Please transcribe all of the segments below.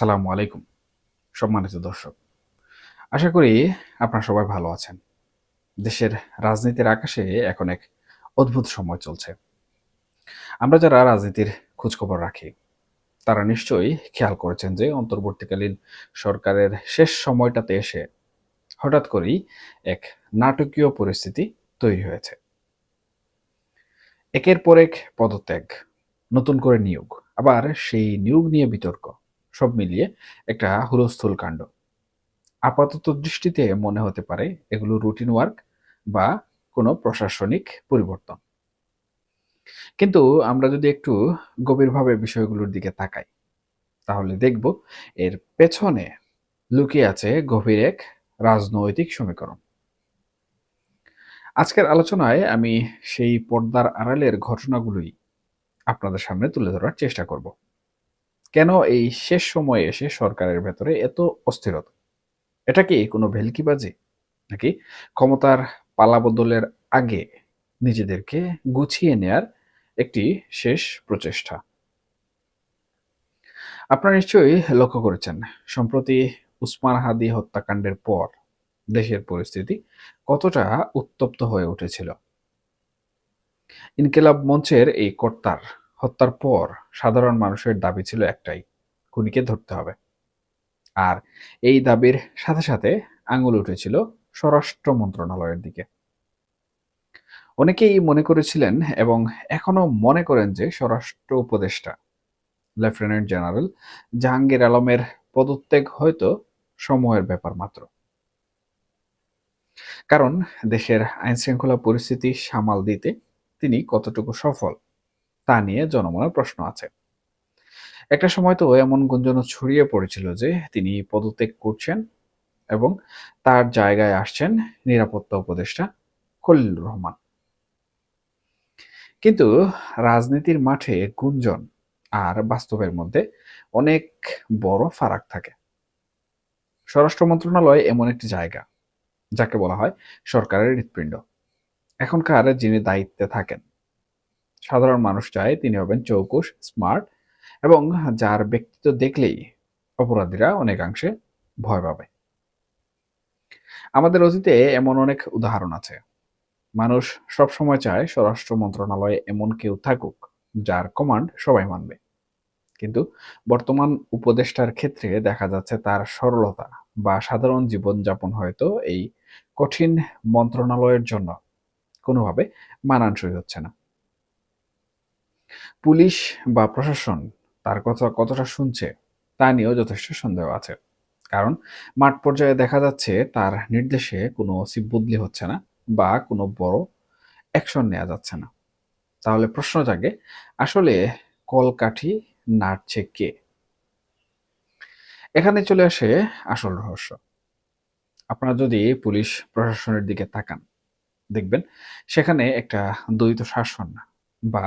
আসসালামু আলাইকুম, সম্মানিত দর্শক। আশা করি আপনারা সবাই ভালো আছেন। দেশের রাজনীতির আকাশে এখন এক অদ্ভুত সময় চলছে। আমরা যারা রাজনীতির খোঁজখবর রাখি, তারা নিশ্চয়ই খেয়াল করেছেন যে অন্তর্বর্তীকালীন সরকারের শেষ সময়টাতে এসে হঠাৎ করেই এক নাটকীয় পরিস্থিতি তৈরি হয়েছে। একের পর এক পদত্যাগ, নতুন করে নিয়োগ, আবার সেই নিয়োগ নিয়ে বিতর্ক। সব মিলিয়ে একটা হুলস্থুল কাণ্ড। আপাতত দৃষ্টিতে মনে হতে পারে এগুলো রুটিন ওয়ার্ক বা কোনো প্রশাসনিক পরিবর্তন। কিন্তু আমরা যদি একটু গভীরভাবে বিষয়গুলোর দিকে তাকাই, তাহলে দেখব এর পেছনে লুকিয়ে আছে গভীর এক রাজনৈতিক সমীকরণ। আজকের আলোচনায় আমি সেই পর্দার আড়ালের ঘটনাগুলোই আপনাদের সামনে তুলে ধরার চেষ্টা করব। কেন এই শেষ সময়ে এসে সরকারের ভেতরে এত অস্থিরতা? এটা কি কোনো ভেলকিবাজি? নাকি ক্ষমতার পালাবদলের আগে নিজেদেরকে গুছিয়ে নেয়ার একটি শেষ প্রচেষ্টা? আপনারা নিশ্চয়ই লক্ষ্য করেছেন, সম্প্রতি উসমান হাদি হত্যাকাণ্ডের পর দেশের পরিস্থিতি কতটা উত্তপ্ত হয়ে উঠেছিল। ইনকিলাব মঞ্চের এই কর্তার হত্যার পর সাধারণ মানুষের দাবি ছিল একটাই, খুনিকে ধরতে হবে। আর এই দাবির সাথে সাথে আঙুল উঠেছিল স্বরাষ্ট্র মন্ত্রণালয়ের দিকে। অনেকেই মনে করেছিলেন এবং এখনও মনে করেন যে স্বরাষ্ট্র উপদেষ্টা, লেফটেন্যান্ট জেনারেল জাহাঙ্গীর আলমের পদত্যাগ হয়তো সময়ের ব্যাপার মাত্র। কারণ দেশের আইন শৃঙ্খলা পরিস্থিতি সামাল দিতে তিনি কতটুকু সফল তা নিয়ে জনমনের প্রশ্ন আছে। একটা সময় তো এমন গুঞ্জনও ছড়িয়ে পড়েছিল যে তিনি পদত্যাগ করছেন এবং তার জায়গায় আসছেন নিরাপত্তা উপদেষ্টা খলিলুর রহমান। কিন্তু রাজনীতির মাঠে গুঞ্জন আর বাস্তবের মধ্যে অনেক বড় ফারাক থাকে। স্বরাষ্ট্র মন্ত্রণালয় এমন একটি জায়গা, যাকে বলা হয় সরকারের হৃৎপিণ্ড। এখনকার যিনি দায়িত্বে থাকেন সাধারণ মানুষ চায় তিনি হবেন চৌকুশ, স্মার্ট এবং যার ব্যক্তিত্ব দেখলেই অপরাধীরা অনেকাংশে ভয় পাবে। আমাদের অতীতে এমন অনেক উদাহরণ আছে। মানুষ সবসময় চায় স্বরাষ্ট্র মন্ত্রণালয়ে এমন কেউ থাকুক যার কমান্ড সবাই মানবে। কিন্তু বর্তমান উপদেষ্টার ক্ষেত্রে দেখা যাচ্ছে তার সরলতা বা সাধারণ জীবনযাপন হয়তো এই কঠিন মন্ত্রণালয়ের জন্য কোনোভাবে মানানসই হচ্ছে না। পুলিশ বা প্রশাসন তার কথা কতটা শুনছে তা নিয়েও যথেষ্ট সন্দেহ আছে। কারণ মাঠ পর্যায়ে দেখা যাচ্ছে তার নির্দেশে কোনো সিপ বদলি হচ্ছে না বা কোনো বড় অ্যাকশন নেওয়া যাচ্ছে না। তাহলে প্রশ্ন জাগে, আসলে কলকাঠি নাড়ছে কে? এখানে চলে আসে আসল রহস্য। আপনারা যদি পুলিশ প্রশাসনের দিকে তাকান, দেখবেন সেখানে একটা দ্বৈত শাসন বা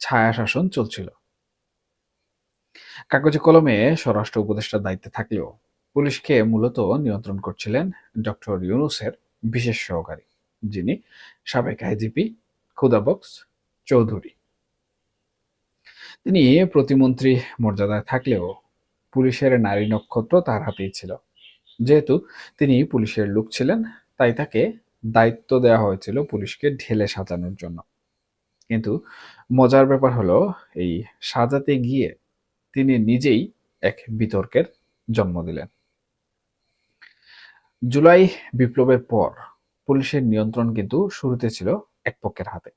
ছায়া শাসন চলছিল। কাগজে কলমে স্বরাষ্ট্র উপদেষ্টার দায়িত্বে থাকলেও পুলিশকে মূলত নিয়ন্ত্রণ করছিলেন ডক্টর ইউনুসের বিশেষ সহকারী, যিনি সাবেক আইজিপি খুদাবক্স চৌধুরী। তিনি প্রতিমন্ত্রী মর্যাদায় থাকলেও পুলিশের নারী নক্ষত্র তার হাতেই ছিল। যেহেতু তিনি পুলিশের লোক ছিলেন, তাই তাকে দায়িত্ব দেওয়া হয়েছিল পুলিশকে ঢেলে সাজানোর জন্য। কিন্তু মজার ব্যাপার হলো, এই সাজাতে গিয়ে তিনি নিজেই এক বিতর্কের জন্ম দিলেন। জুলাই বিপ্লবের পর পুলিশের নিয়ন্ত্রণ কিন্তু শুরুতে ছিল এক পক্ষের হাতে।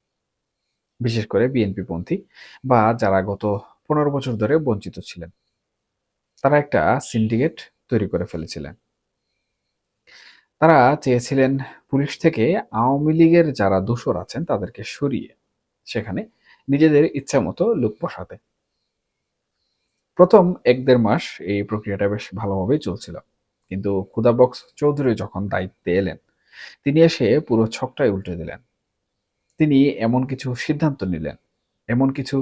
বিশেষ করে বিএনপি পন্থী বা যারা গত পনেরো বছর ধরে বঞ্চিত ছিলেন, তারা একটা সিন্ডিকেট তৈরি করে ফেলেছিলেন। তারা চেয়েছিলেন পুলিশ থেকে আওয়ামী লীগের যারা দোষর আছেন তাদেরকে সরিয়ে সেখানে নিজেদের ইচ্ছা মতো লোক বসাতে। প্রথম এক দেড় মাস এই প্রক্রিয়াটা বেশ ভালোভাবেই চলছিল। কিন্তু খুদাবক্স চৌধুরী যখন দায়িত্বে এলেন, তিনি এসে পুরো ছকটাই উল্টে দিলেন। তিনি এমন কিছু সিদ্ধান্ত নিলেন, এমন কিছু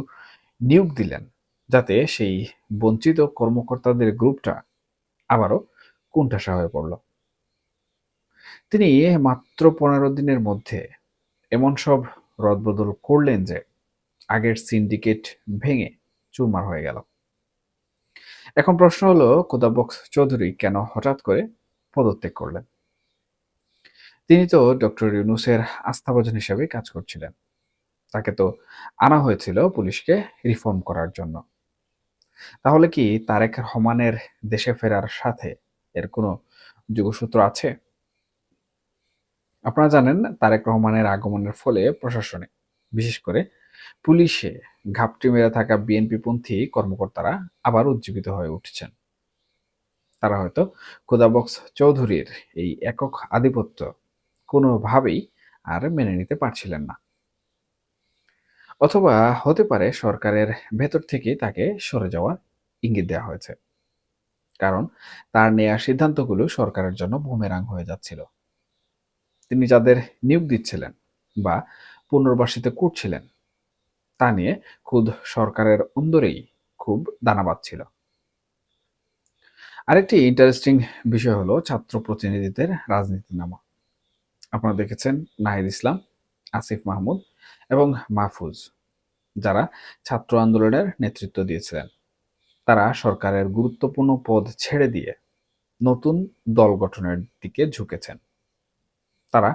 নিয়োগ দিলেন, যাতে সেই বঞ্চিত কর্মকর্তাদের গ্রুপটা আবারও কুণ্ঠাসা হয়ে পড়ল। তিনি মাত্র পনেরো দিনের মধ্যে এমন সব রদবদল করলেন যে আগের সিন্ডিকেট ভেঙে চুরমার হয়ে গেল। এখন প্রশ্ন হলো কোদাবক্স চৌধুরী কেন হঠাৎ করে পদত্যাগ করলেন? তিনি তো ডক্টর ইউনুসের আস্থাভাজন হিসেবে কাজ করছিলেন। তাকে তো আনা হয়েছিল পুলিশকে রিফর্ম করার জন্য। তাহলে কি তারেক রহমানের দেশে ফেরার সাথে এর কোনো যোগসূত্র আছে? আপনারা জানেন তারেক রহমানের আগমনের ফলে প্রশাসনে, বিশেষ করে পুলিশে ঘাপটি মেরে থাকা বিএনপিপন্থী কর্মকর্তারা আবার উজ্জীবিত হয়ে উঠছেন। তারা হয়তো খোদাবক্স চৌধুরীর এই একক আধিপত্য কোনোভাবেই আর মেনে নিতে পারছিলেন না। অথবা হতে পারে সরকারের ভেতর থেকেই তাকে সরে যাওয়ার ইঙ্গিত দেওয়া হয়েছে। কারণ তার নেওয়া সিদ্ধান্তগুলো সরকারের জন্য বুমেরাং হয়ে যাচ্ছিল। তিনি যাদের নিয়োগ দিচ্ছিলেন বা পুনর্বাসিত করছিলেন, তা নিয়ে খুদ সরকারের অন্দরেই খুব দানা বাঁধছিল আরেকটি ইন্টারেস্টিং বিষয় হলো ছাত্র প্রতিনিধিদের রাজনীতি নামা আপনারা দেখেছেন নাহিদ ইসলাম, আসিফ মাহমুদ এবং মাহফুজ, যারা ছাত্র আন্দোলনের নেতৃত্ব দিয়েছিলেন। তারা সরকারের গুরুত্বপূর্ণ পদ ছেড়ে দিয়ে নতুন দল গঠনের দিকে ঝুঁকেছেন। তারা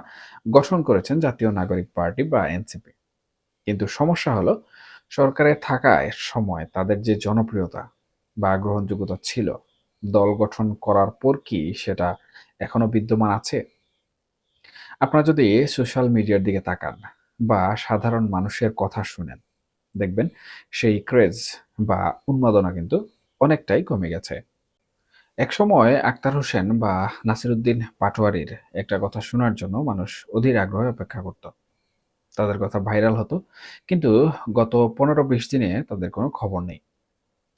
গঠন করেছেন জাতীয় নাগরিক পার্টি বা এনসিপি। কিন্তু সমস্যা হলো, সরকারে থাকায় সময় তাদের যে জনপ্রিয়তা বা গ্রহণযোগ্যতা ছিল, দল গঠন করার পর কি সেটা এখনও বিদ্যমান আছে? আপনারা যদি সোশ্যাল মিডিয়ার দিকে তাকান বা সাধারণ মানুষের কথা শুনেন, দেখবেন সেই ক্রেজ বা উন্মাদনা কিন্তু অনেকটাই কমে গেছে। একসময় আক্তার হোসেন বা নাসিরুদ্দিন পাটোয়ারির একটা কথা শোনার জন্য মানুষ অধীর আগ্রহে অপেক্ষা করত। তাদের কথা ভাইরাল হতো, কিন্তু গত পনেরো বিশ দিনে তাদের কোনো খবর নেই।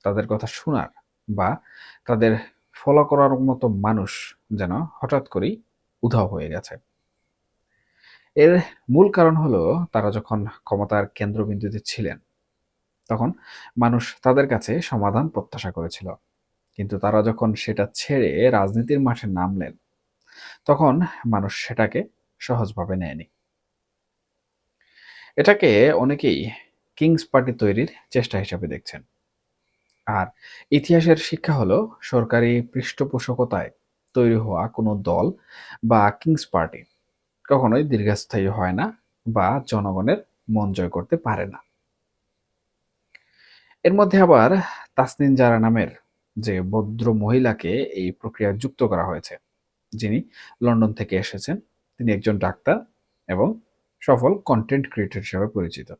তাদের কথা শোনার বা তাদের ফলো করার মতো মানুষ যেন হঠাৎ করেই উধাও হয়ে গেছে। এর মূল কারণ হলো তারা যখন ক্ষমতার কেন্দ্রবিন্দুতে ছিলেন, তখন মানুষ তাদের কাছে সমাধান প্রত্যাশা করেছিল। কিন্তু তারা যখন সেটা ছেড়ে রাজনীতির মাঠে নামলেন, তখন মানুষ সেটাকে সহজভাবে নেয়নি। এটাকে অনেকেই কিংস পার্টি তৈরির চেষ্টা হিসাবে দেখছেন। আর ইতিহাসের শিক্ষা হলো, সরকারি পৃষ্ঠপোষকতায় তৈরি হওয়া কোনো দল বা কিংস পার্টি কখনোই দীর্ঘস্থায়ী হয় না বা জনগণের মন জয় করতে পারে না। এর মধ্যে আবার তাসনিন জারা নামের যে ভদ্র মহিলাকে এই প্রক্রিয়ায় যুক্ত করা হয়েছে। যিনি লন্ডন থেকে এসেছেন। তিনি একজন ডাক্তার এবং সফল কন্টেন্ট ক্রিয়েটর হিসেবে পরিচিত।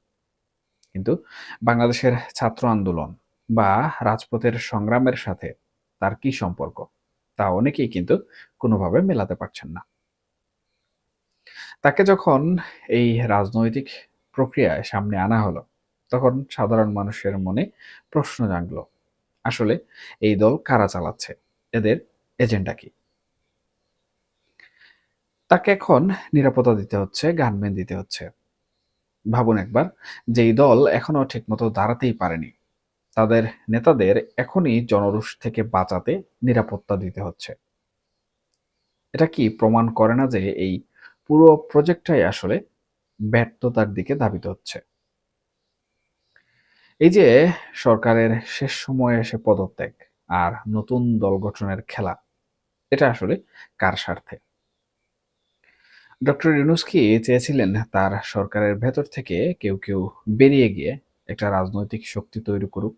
কিন্তু বাংলাদেশের ছাত্র আন্দোলন বা রাজপথের সংগ্রামের সাথে তার কি সম্পর্ক? তা অনেকেই কিন্তু কোনোভাবে মেলাতে পারছেন না। তাকে যখন এই রাজনৈতিক প্রক্রিয়ায় সামনে আনা হলো, তখন সাধারণ মানুষের মনে প্রশ্ন জাগলো আসলে এই দল কারা চালাচ্ছে? এদের এজেন্ডা কি? তাকে এখন নিরাপত্তা দিতে হচ্ছে গানম্যান দিতে হচ্ছে। ভাবুন একবার, যেই দল এখনও ঠিকমতো দাঁড়াতেই পারেনি, তাদের নেতাদের এখনই জনরোষ থেকে বাঁচাতে নিরাপত্তা দিতে হচ্ছে। এটা কি প্রমাণ করে না যে এই পুরো প্রজেক্টটাই আসলে ব্যর্থতার দিকে ধাবিত হচ্ছে? এই যে সরকারের শেষ সময়ে এসে পদত্যাগ আর নতুন দল গঠনের খেলা, এটা আসলে কার স্বার্থে? ডক্টর ইউনুস কি চেয়েছিলেন তার সরকারের ভেতর থেকে কেউ কেউ বেরিয়ে গিয়ে একটা রাজনৈতিক শক্তি তৈরি করুক,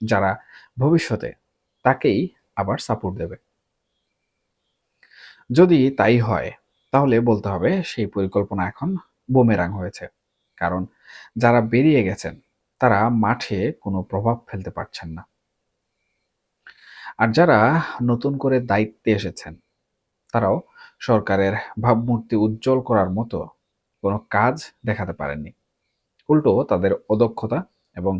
যারা ভবিষ্যতে তাকেই আবার সাপোর্ট দেবে? যদি তাই হয়, তাহলে বলতে হবে সেই পরিকল্পনা এখন বোমেরাং হয়েছে। কারণ যারা বেরিয়ে গেছেন তারা মাঠে কোনো প্রভাব ফেলতে পারছেন না। আর যারা নতুন করে দায়িত্বে এসেছেন, তারাও সরকারের ভাবমূর্তি উজ্জ্বল করার মতো কোনো কাজ দেখাতে পারেননি। উল্টো তাদের অদক্ষতা এবং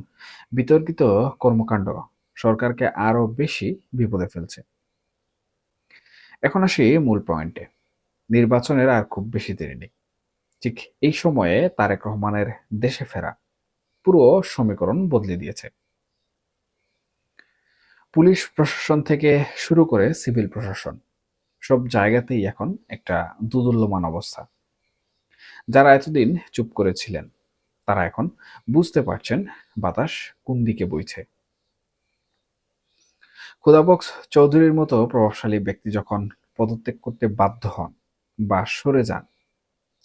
বিতর্কিত কর্মকাণ্ড সরকারকে আরও বেশি বিপদে ফেলছে। এখন আসি মূল পয়েন্টে। নির্বাচনের আর খুব বেশি দেরি নেই। ঠিক এই সময়ে তারেক রহমানের দেশে ফেরা পুরো সমীকরণ বদলে দিয়েছে। পুলিশ প্রশাসন থেকে শুরু করে সিভিল প্রশাসন, সব জায়গাতেই এখন একটা দুদুল্যমান অবস্থা। যারা এতদিন চুপ করেছিলেন তারা এখন বুঝতে পারছেন বাতাস কোন দিকে বইছে। খুদাবক্স চৌধুরীর মতো প্রভাবশালী ব্যক্তি যখন পদত্যাগ করতে বাধ্য হন বা সরে যান,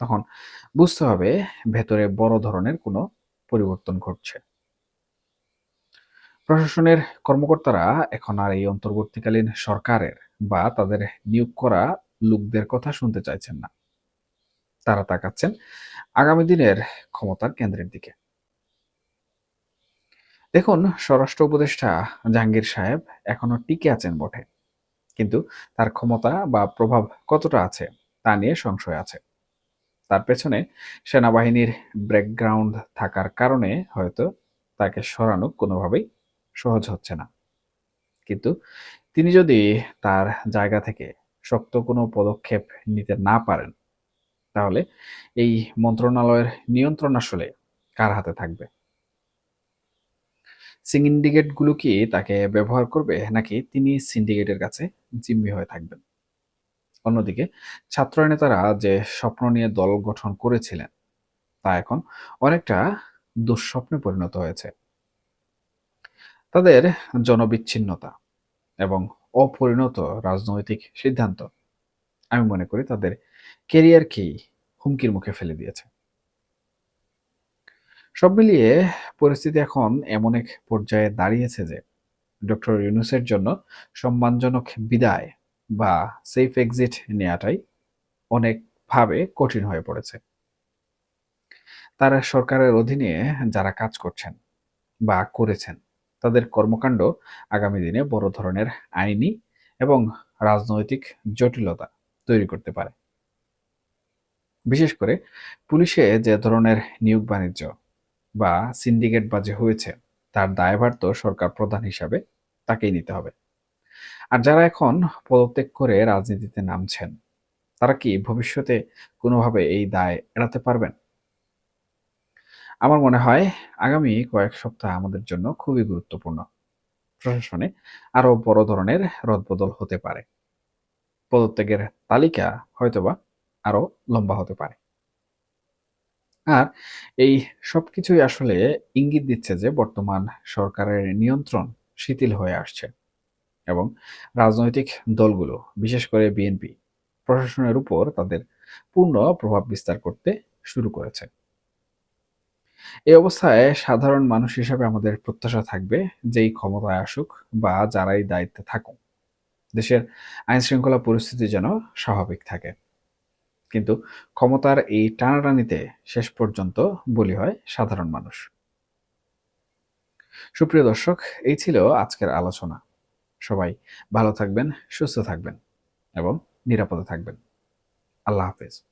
তখন বুঝতে হবে ভেতরে বড় ধরনের কোনো পরিবর্তন ঘটছে। প্রশাসনের কর্মকর্তারা এখন আর এই অন্তর্বর্তীকালীন সরকারের বা তাদের নিয়োগ করা লোকদের কথা শুনতে চাইছেন না। তারা তাকাচ্ছেন আগামী দিনের ক্ষমতার কেন্দ্রের দিকে। দেখুন, স্বরাষ্ট্র উপদেষ্টা জাহাঙ্গীর সাহেব এখনও টিকে আছেন বটে। কিন্তু তার ক্ষমতা বা প্রভাব কতটা আছে তা নিয়ে সংশয় আছে। তার পেছনে সেনাবাহিনীর ব্যাকগ্রাউন্ড থাকার কারণে হয়তো তাকে সরানো কোনোভাবেই সহজ হচ্ছে না। কিন্তু তিনি যদি তার জায়গা থেকে শক্ত কোনো পদক্ষেপ নিতে না পারেন, তাহলে এই মন্ত্রণালয়ের নিয়ন্ত্রণ আসলে কার হাতে থাকবে? সিন্ডিকেটগুলো কি তাকে ব্যবহার করবে নাকি তিনি সিন্ডিকেটের কাছে জিম্মি হয়ে থাকবেন? অন্যদিকে ছাত্র নেতারা যে স্বপ্ন নিয়ে দল গঠন করেছিলেন, তা এখন অনেকটা দুঃস্বপ্নে পরিণত হয়েছে। তাদের জনবিচ্ছিন্নতা এবং অপরিণত রাজনৈতিক সিদ্ধান্ত, আমি মনে করি তাদের কেরিয়ারকেই হুমকির মুখে ফেলে দিয়েছে। সব মিলিয়ে পরিস্থিতি এখন এমন এক পর্যায়ে দাঁড়িয়েছে যে, ডক্টর ইউনুসের জন্য সম্মানজনক বিদায় বা সেফ এক্সিট নেওয়াটাই অনেকভাবে কঠিন হয়ে পড়েছে। তারা সরকারের অধীনে যারা কাজ করছেন বা করেছেন, তাদের কর্মকাণ্ড আগামী দিনে বড় ধরনের আইনি এবং রাজনৈতিক জটিলতা তৈরি করতে পারে। বিশেষ করে পুলিশে যে ধরনের নিয়োগ বাণিজ্য বা সিন্ডিকেট বাজে হয়েছে, তার দায়ভার তো সরকার প্রধান হিসাবে তাকেই নিতে হবে। আর যারা এখন পদত্যাগ করে রাজনীতিতে নামছেন, তারা কি ভবিষ্যতে কোনোভাবে এই দায় এড়াতে পারবেন? আমার মনে হয় আগামী কয়েক সপ্তাহ আমাদের জন্য খুবই গুরুত্বপূর্ণ। প্রশাসনে আরও বড় ধরনের রদবদল হতে পারে। পদত্যাগের তালিকা হয়তোবা আরও লম্বা হতে পারে। আর এই সবকিছুই আসলে ইঙ্গিত দিচ্ছে যে বর্তমান সরকারের নিয়ন্ত্রণ শিথিল হয়ে আসছে। এবং রাজনৈতিক দলগুলো, বিশেষ করে বিএনপি প্রশাসনের উপর তাদের পূর্ণ প্রভাব বিস্তার করতে শুরু করেছে। এই অবস্থায় সাধারণ মানুষ হিসেবে আমাদের প্রত্যাশা থাকবে যেই ক্ষমতায় আসুক বা যারাই দায়িত্বে থাকুক, দেশের আইন শৃঙ্খলা পরিস্থিতি যেন স্বাভাবিক থাকে। কিন্তু ক্ষমতার এই টানাটানিতে শেষ পর্যন্ত বলি হয় সাধারণ মানুষ। সুপ্রিয় দর্শক, এই ছিল আজকের আলোচনা। সবাই ভালো থাকবেন সুস্থ থাকবেন এবং নিরাপদে থাকবেন। আল্লাহ হাফেজ।